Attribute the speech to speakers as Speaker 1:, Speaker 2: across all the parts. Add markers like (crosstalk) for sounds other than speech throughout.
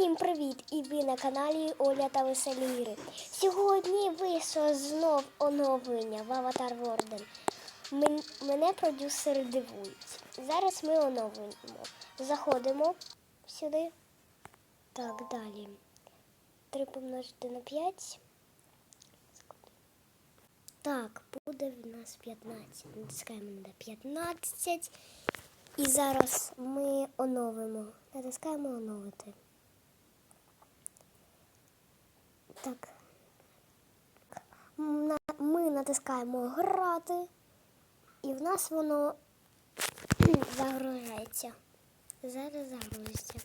Speaker 1: Всім привіт! І ви на каналі Оля та Веселі Ігри. Сьогодні вийшло знов оновлення в Аватар Ворден. Мене продюсери дивують. Зараз ми оновлюємо. Заходимо сюди. Так, далі. 3 помножити на 5. Так, буде в нас 15. Натискаємо на 15. І зараз ми оновимо. Натискаємо оновити. Так. Ми натискаємо грати, і в нас воно (clears throat) загружається. Зараз загрузиться.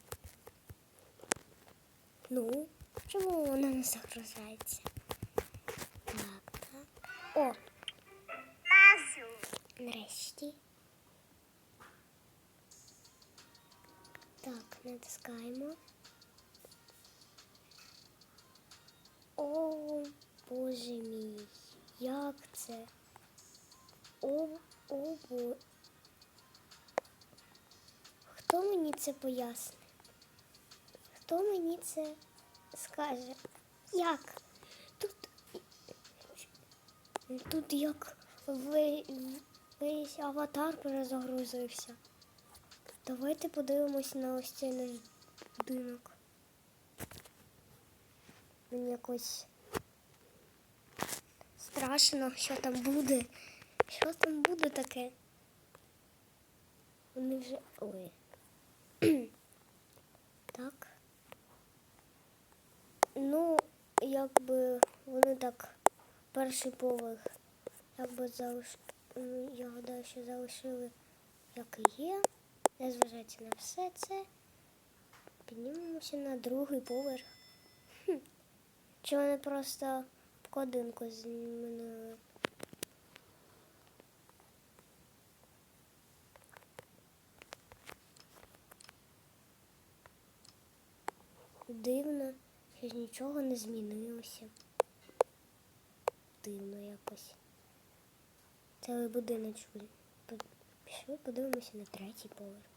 Speaker 1: Ну, чому воно не загружається? Так, так. О! Нарешті. Так, натискаємо. О, боже мій, як це? О, о, бо. Хто мені це пояснить? Хто мені це скаже? Як? Тут, тут як весь аватар перезагрузився. Давайте подивимось на ось цей наш будинок. Мені якось страшно, що там буде. Що там буде таке? Вони вже. Ой. (clears throat) так. Ну, якби вони так перший поверх, якби залиш... ну, я гадаю, що залишили як є. Незважаючи на все це, піднімемося на другий поверх. Чи вони просто вкладинку змінили? Дивно, що нічого не змінилося. Дивно якось. Цілий будиночок. По- Пішли подивимося на третій поверх.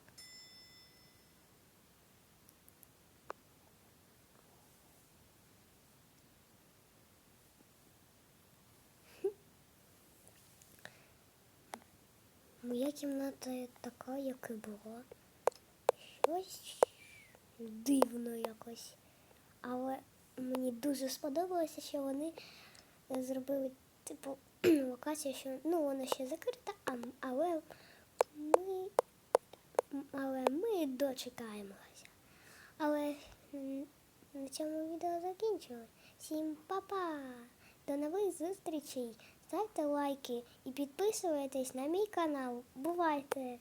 Speaker 1: Моя кімната така, як і була. Щось дивно якось. Але мені дуже сподобалося, що вони зробили типу (clears throat) локацію, що ну вона ще закрита, але ми, але ми дочекаємося. Але на цьому відео закінчили. Всім па-па! До нових зустрічей! Ставте лайки і підписуйтесь на мій канал. Бувайте!